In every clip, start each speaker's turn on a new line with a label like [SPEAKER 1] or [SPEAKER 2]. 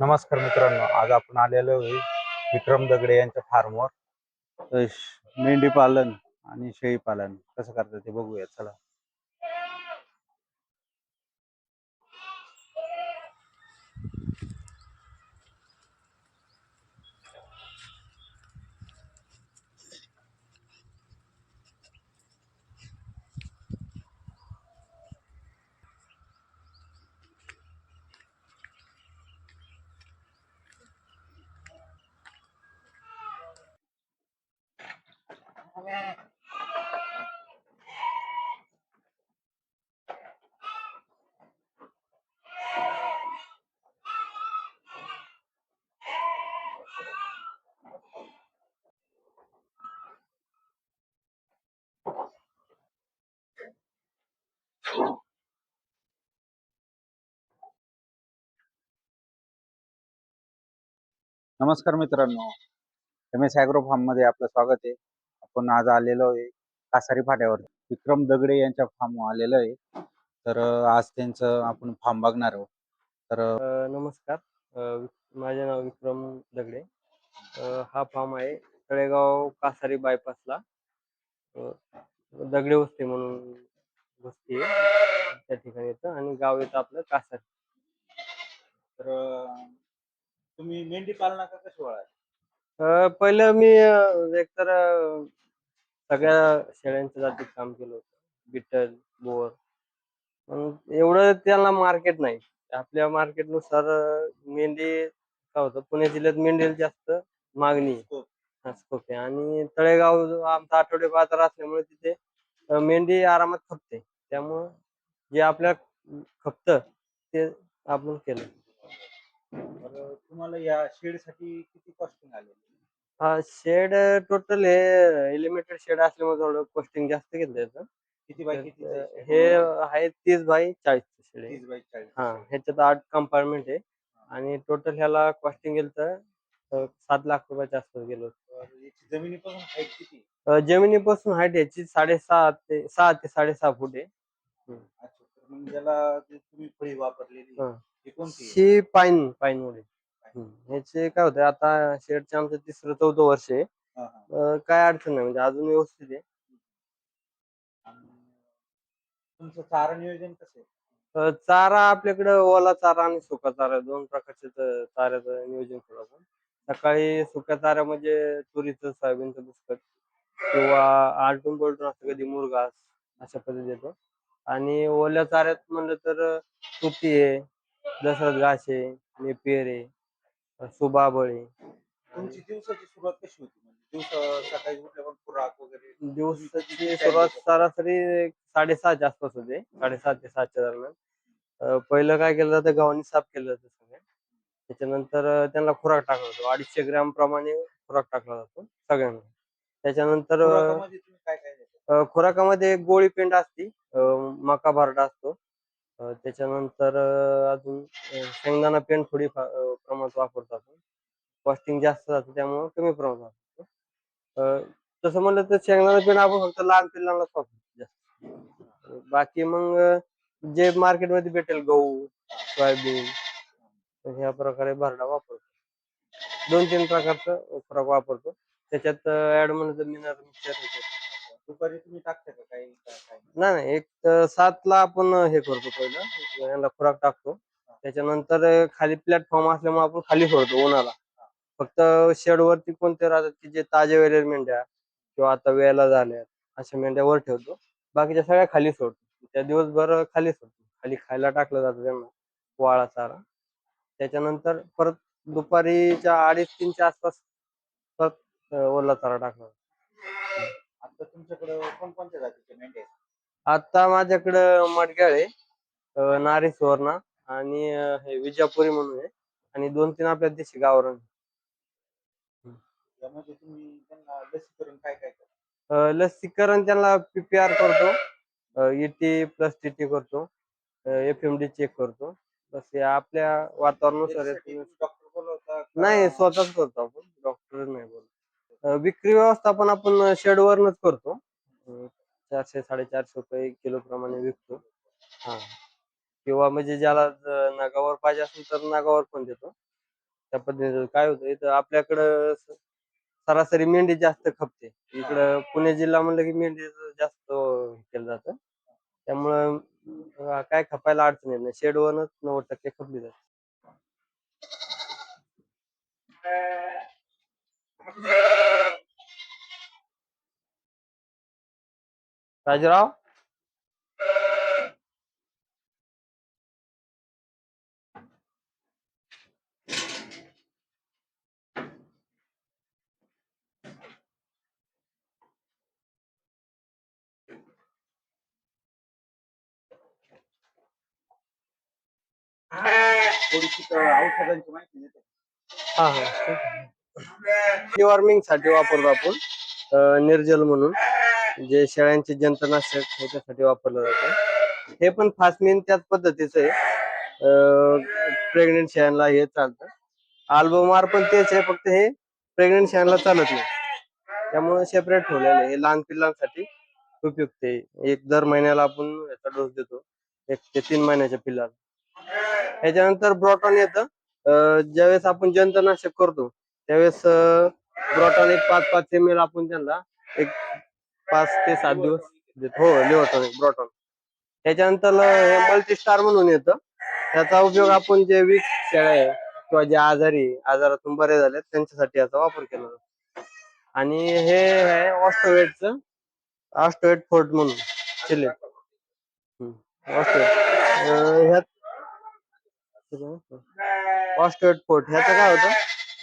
[SPEAKER 1] नमस्कार मित्रांनो आज आपण आलेलो आहे विक्रम दगडे यांच्या फार्मवर मेंढी पालन आणि शेळी पालन कसं करतात ते बघूया चला. नमस्कार मित्रांनो. एम एस अॅग्रो फार्ममध्ये आपलं स्वागत आहे. आपण आज आलेलो आहे कासारी फाट्यावर. विक्रम दगडे यांच्या फार्म आलेलो आहे. तर आज त्यांचं आपण फार्म बघणार आहोत. तर
[SPEAKER 2] नमस्कार. माझे नाव विक्रम दगडे. हा फार्म आहे तळेगाव कासारी बायपासला दगडे वस्ती म्हणून वस्ती आहे. त्या ठिकाणी येतं आणि गाव येतं आपलं कासारी.
[SPEAKER 1] तर तुम्ही मेंढी पालनाचा कशी वळाल
[SPEAKER 2] अ, पहिलं मी अ, एकतर अ, सगळ्या शेळ्यांच्या जातीत काम केलं होतं. बिट्टल बोर. पण एवढं त्याला मार्केट नाही. आपल्या मार्केटनुसार मेंढी काय होतं पुणे जिल्ह्यात मेंढीला जास्त मागणी आहे. हा, आहे. आणि तळेगाव जो आमचा आठवडे बाजार असल्यामुळे तिथे अ, मेंढी आरामात खपते. त्यामुळं जे आपल्या खपतं ते आपण केलं.
[SPEAKER 1] तर तुम्हाला या शेडसाठी किती कॉस्टिंग आले
[SPEAKER 2] हा शेड टोटल हे एलिमेटेड शेड असल्यामुळे थोडं कॉस्टिंग जास्त घेतलं याचं
[SPEAKER 1] किती बाय किती
[SPEAKER 2] हे आहे तीस बाय चाळीस शेड आहे.
[SPEAKER 1] तीस बाय चाळीस.
[SPEAKER 2] हा ह्याच्यात आठ कंपार्टमेंट आहे. आणि टोटल ह्याला कॉस्टिंग गेलं तर अ, सात लाख रुपयाच्या आसपास गेलो होतं.
[SPEAKER 1] तर याची जमिनीपासून हाईट किती
[SPEAKER 2] अ, जमिनीपासून हाईट याची साडेसहा ते सहा ते साडेसहा फूट आहे.
[SPEAKER 1] अच्छा तर मग ज्याला जे तुम्ही फळी वापरलेली
[SPEAKER 2] हा. ही पाईन पाईन. वडे ह्याचे काय होतं आता शेडचे आमचं तिसरं चौथं वर्ष आहे. अ, काय अडचण नाही म्हणजे अजून व्यवस्थित आहे.
[SPEAKER 1] तुमचं चारा नियोजन कसं आहे?
[SPEAKER 2] अ, चारा आपल्याकडे ओला चारा आणि सुका चारा दोन प्रकारचे चाऱ्याचं नियोजन केलं आपण. सकाळी सुक्या चाऱ्यामध्ये तुरीचं सोयाबीनचं बुसकट किंवा आलटून पलटून असं कधी मुरघास अशा पद्धती देतो आणि ओल्या चाऱ्यात म्हणलं तर तुती आहे. दसरथ घास नेपियर आहे सुबाबळ.
[SPEAKER 1] तुमची दिवसाची सुरुवात कशी होती? म्हणजे दिवस सकाळी उठल्यावर खुराक वगैरे?
[SPEAKER 2] दिवसाची सुरुवात सरासरी एक साडेसहाच्या आसपास होते. साडेसात ते सातच्या दरम्यान. पहिलं काय केलं जातं? गव्हाणी साफ केलं जातं सगळ्या त्याच्यानंतर त्यांना खुराक टाकला जातो. अडीचशे ग्रॅम प्रमाणे खुराक टाकला जातो सगळ्यांना. त्याच्यानंतर
[SPEAKER 1] खुराकामध्ये
[SPEAKER 2] गोळी पेंड असती. मका भारडा असतो. त्याच्यानंतर अजून शेंगदाणा पेंड थोडी प्रमाणात वापरतो आपण. कॉस्टिंग जास्त जातं त्यामुळे कमी प्रमाणात वापरतो. तसं म्हणलं तर शेंगदाणा पेंट आपण फक्त लहान पिल्लांनाच वापरतो जास्त. बाकी मग जे मार्केटमध्ये भेटेल गहू सोयाबीन ह्या प्रकारे भरडा वापरतो. दोन तीन प्रकारचं फरक वापरतो. त्याच्यात ऍड म्हणलं तर मिनरल मिक्सर
[SPEAKER 1] दुपारी तुम्ही टाकता का काही? काय
[SPEAKER 2] नाही नाही. एक तर सातला आपण हे करतो पहिलं. यांना खुराक टाकतो. त्याच्यानंतर खाली प्लॅटफॉर्म असल्यामुळे आपण खाली सोडतो उन्हाला. फक्त शेड वरती कोणते राहतात की जे ताजे वेलेर मेंढ्या किंवा आता वेळेला झाल्या अशा मेंढ्या वर ठेवतो. बाकीच्या सगळ्या खाली सोडतो. त्या दिवसभर खाली सोडतो. खाली खायला टाकलं जातं त्यांना. वाळा चारा. त्याच्यानंतर परत दुपारीच्या अडीच तीनच्या आसपास परत अं, ओला चारा टाकला जातो.
[SPEAKER 1] आता तुमच्याकडे कोणकोणत्या जातीचे मेंढे आहेत?
[SPEAKER 2] आता माझ्याकडं मडग्याळ आहे अं, नारी सुवर्णा आणि अं, हे विजापुरी म्हणून आहे आणि दोन तीन आपल्या देशी गावरण
[SPEAKER 1] यामध्ये तुम्ही त्यांना लसीकरण काय काय करता?
[SPEAKER 2] अं, लसीकरण त्यांना पीपीआर करतो इटी प्लस टी करतो एफ एम डी चेक करतो. बस हे आपल्या वातावरणानुसार
[SPEAKER 1] त्याच्यासाठी
[SPEAKER 2] येतं.
[SPEAKER 1] तुम्ही डॉक्टर बोलवता का?
[SPEAKER 2] नाही स्वतःच करतो आपण डॉक्टर नाही. विक्री व्यवस्थापन आपण शेडवरनच करतो. चारशे साडेचारशे रुपये किलो प्रमाणे विकतो. हा. किंवा म्हणजे ज्याला नागावर पाहिजे असेल तर नागावर पण देतो. त्या पद्धतीचं काय होतं इथं आपल्याकडं सरासरी मेंढी जास्त खपते. इकडं पुणे जिल्हा म्हणलं की मेंढी जास्त हे केलं जातं. त्यामुळं काय खपायला अडचण येत नाही. शेडवरच नव्वद टक्के खपली जाते. राजराव
[SPEAKER 1] थोडीशी त- औषधांची माहिती देते
[SPEAKER 2] हा हा वॉर्मिंगसाठी वापरतो आपण निर्जल म्हणून जे शेळ्यांचे जंतनाशक ह्याच्यासाठी वापरलं जातं. हे पण फासमीन त्याच पद्धतीचं आहे. प्रेग्नेंट शेळ्यांना हे चालतं. अल्बोमार पण तेच आहे फक्त हे प्रेग्नेंट शेळ्यांना चालत नाही. त्यामुळे सेपरेट ठेवलेलं आहे. हे लहान पिल्लांसाठी उपयुक्त आहे. एक दर महिन्याला आपण याचा डोस देतो. एक ते तीन महिन्याच्या पिल्लाला. ह्याच्यानंतर ब्रॉटॉन येतं. ज्यावेळेस आपण जंतनाशक करतो त्यावेळेस ब्रॉटॉन एक पाच पाच एम एल आपण त्यांना एक पाच ते सात दिवस देतो. हो लिव्हर ब्रॉटॉन त्याच्यानंतर हे मल्टीस्टार म्हणून येतं. त्याचा उपयोग आपण जे वीक शेळ्या आहे किंवा जे आजारी आजारातून बरे झाले त्यांच्यासाठी याचा वापर केला जातो. आणि हे आहे ऑस्टोवेटचं ऑस्टोवेट फोर्ट म्हणून चिल्ले ऑस्टोवेट ह्यात ऑस्टोएट फोर्ट ह्याचं काय होतं?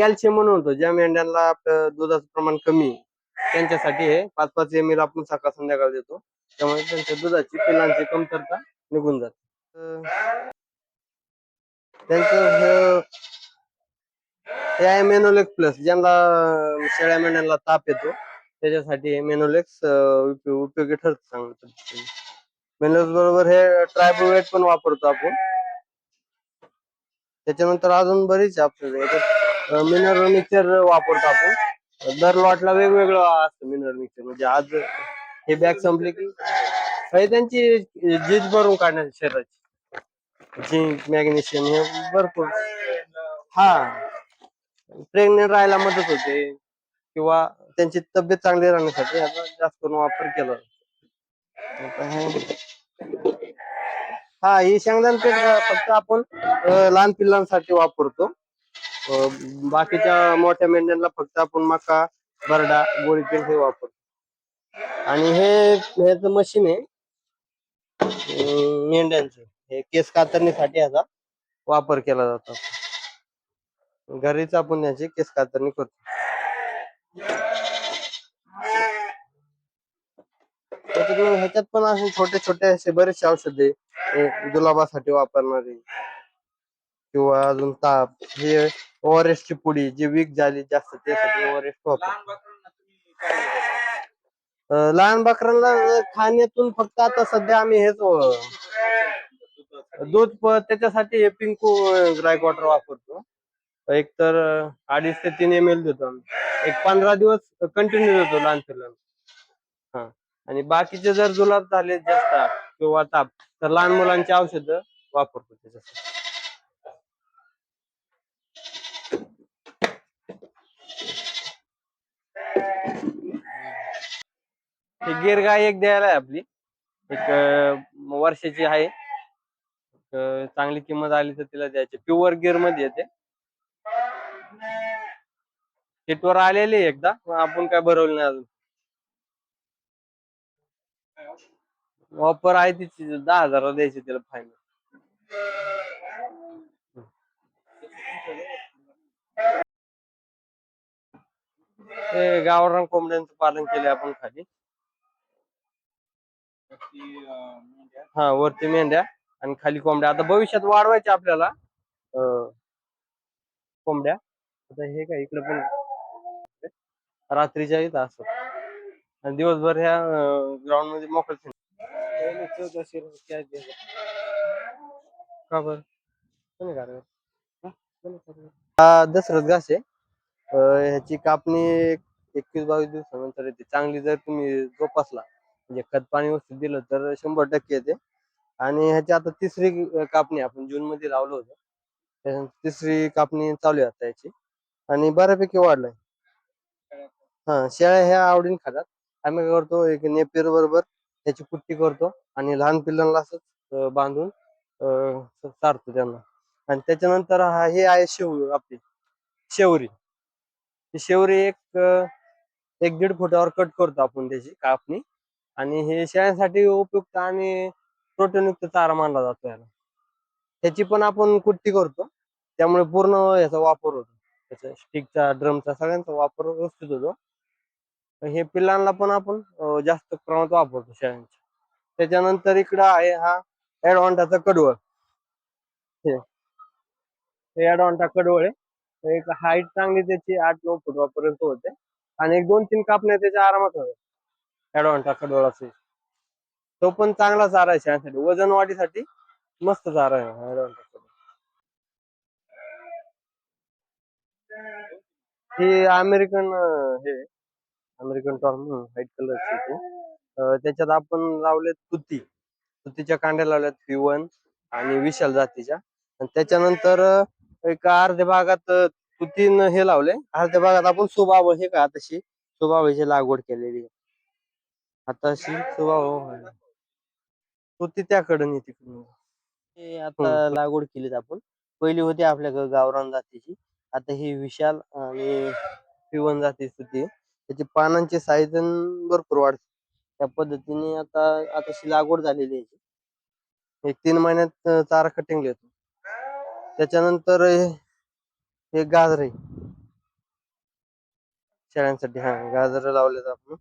[SPEAKER 2] कॅल्शियम म्हणून होतं. ज्या मेंढ्यांना आपलं दुधाचं प्रमाण कमी आहे, त्यांच्यासाठी हे पाच पाच एम एल आपण सकाळ संध्याकाळ देतो. त्यामुळे त्यांच्या दुधाची पिलांची कमतरता निघून जाते. त्यांचं हे- आहे मेनोलेक्स प्लस ज्यांना शेळ्या मेंढ्यांना ताप येतो त्याच्यासाठी हे मेनोलेक्स उपयोगी ठरतं चांगलं पद्धतीने. मेनोलेक्स बरोबर हे ट्रायबोवेट पण वापरतो आपण. त्याच्यानंतर अजून बरीच आपल्याला मिनरल मिक्सर वापरतो आपण. दर लॉटला वेगवेगळं असतं मिनरल मिक्सर म्हणजे आज हे बॅग संपली की हे त्यांची झीज भरून काढण्याची शरीराची. झिंक मॅग्नेशियम हे भरपूर. हा. प्रेग्नेंट राहायला मदत होते. किंवा त्यांची तब्येत चांगली राहण्यासाठी याचा जास्त करून वापर केला. जातो. हा. ही शेंगदाण पेठ फक्त आपण लहान पिल्लांसाठी वापरतो. बाकीच्या मोठ्या मेंढ्यांना फक्त आपण मका बरडा गोळीपीठ हे वापरतो. आणि हे ह्याच मशीन आहे. मेंढ्यांच मेंढ्यांचं. हे केस कातरणीसाठी याचा वापर केला जातो. घरीच आपण याची केस कातरणी करतो. ह्याच्यात पण असे छोटे छोटे असे बरेचसे औषधे गुलाबासाठी वापरणारे. किंवा अजून ताप हे ओआरएस ची पुडी जी वीक झाली जास्त त्यासाठी ओआरएस वापर
[SPEAKER 1] लहान बकरांना
[SPEAKER 2] खाण्यातून फक्त आता सध्या आम्ही हेच दूध त्याच्यासाठी हे पिंकू ग्राईक वॉटर वापरतो. एक तर अडीच ते तीन एम एल देतो आम्ही. एक पंधरा दिवस कंटिन्यू देतो लहान पिल्लांना. हा. आणि बाकीचे जर जुलाब झाले जास्त किंवा ताप तर लहान मुलांची औषधं वापरतो त्याच्यासाठी. ही गिर गाय एक द्यायला आहे आपली. एक वर्षाची आहे. चांगली किंमत आली तर तिला द्यायची. प्युअर गिरमध्ये येते. हिटवर आलेली आहे एकदा. आपण काय भरवलं नाही अजून. ऑफर आहे तिची. दहा हजार द्यायची तिला फायनल हे गावरान कोंबड्यांचं पालन केले आपण खाली. हा वरती मेंढ्या आणि खाली कोंबड्या. आता भविष्यात वाढवायच्या आपल्याला अं, कोंबड्या. आता हे काय इकडे पण रात्रीच्या इथं असत आणि दिवसभर ह्या ग्राउंडमध्ये मोकळ का बर? दसरथ घास. आहे ह्याची कापणी एकवीस बावीस दिवसानंतर येते. चांगली जर तुम्ही जोपासला म्हणजे खत पाणी व्यवस्थित दिलं तर शंभर टक्के येते. आणि ह्याची आता तिसरी कापणी आपण जून मध्ये लावलं होतं. त्याच्यानंतर तिसरी कापणी चालू आहे आता याची आणि बऱ्यापैकी वाढलाय. हा शेळ्या ह्या आवडीन खातात. आम्ही काय करतो एक नेपियर बरोबर त्याची कुट्टी करतो आणि लहान पिल्लांना असंच बांधून सारतो त्यांना. आणि त्याच्यानंतर हा हे आहे शेव आपली शेवरी. शेवरी एक एक दीड फुटावर कट करतो आपण त्याची कापणी. आणि हे शेळ्यांसाठी उपयुक्त आणि प्रोटीनयुक्त चारा मानला जातो याला. त्याची पण आपण कुट्टी करतो. त्यामुळे पूर्ण याचा वापर होतो. त्याचा स्टिकचा ड्रमचा सगळ्यांचा वापर व्यवस्थित होतो. हे पिल्लांना पण आपण जास्त प्रमाणात वापरतो शेळ्यांच्या. त्याच्यानंतर इकडं आहे हा ऍडवांटाचा कडवळ. हे. हे कडवळ आहे. एक हाईट चांगली त्याची आठ नऊ फुटवापर्यंत होते. आणि एक दोन तीन कापण्या त्याच्या आरामात होत्या. ऍडवांटा कडवळाचे तो पण चांगला चारा आहे शाळेसाठी. वजन वाढीसाठी मस्त चारा आहे हा ही अमेरिकन हे अमेरिकन टॉर्म व्हाईट कलरची ते. त्याच्यात आपण लावलेत तुती तुतीच्या कांड्या लावल्यात फिवन आणि विशाल जातीच्या. आणि त्याच्यानंतर एक अर्ध्या भागात अं, तुतीन हे लावले. अर्ध्या भागात आपण सुबाव हे का तशी? सुबावाची लागवड केलेली. आहे आताशी सुबाव तुती त्याकडे तिकडून
[SPEAKER 3] हे आता लागवड केलीत आपण. पहिली होती आपल्याकडे गावरान जातीची. आता ही विशाल आणि पिवन जातीची होती. त्याची पानांची साईज भरपूर वाढते. त्या पद्धतीने आता आताशी लागवड झालेली आहे.
[SPEAKER 2] एक तीन महिन्यात चारा कटिंग येतो. त्याच्यानंतर हे- गाजर आहे. शेळ्यांसाठी हा गाजर लावलेत आपण.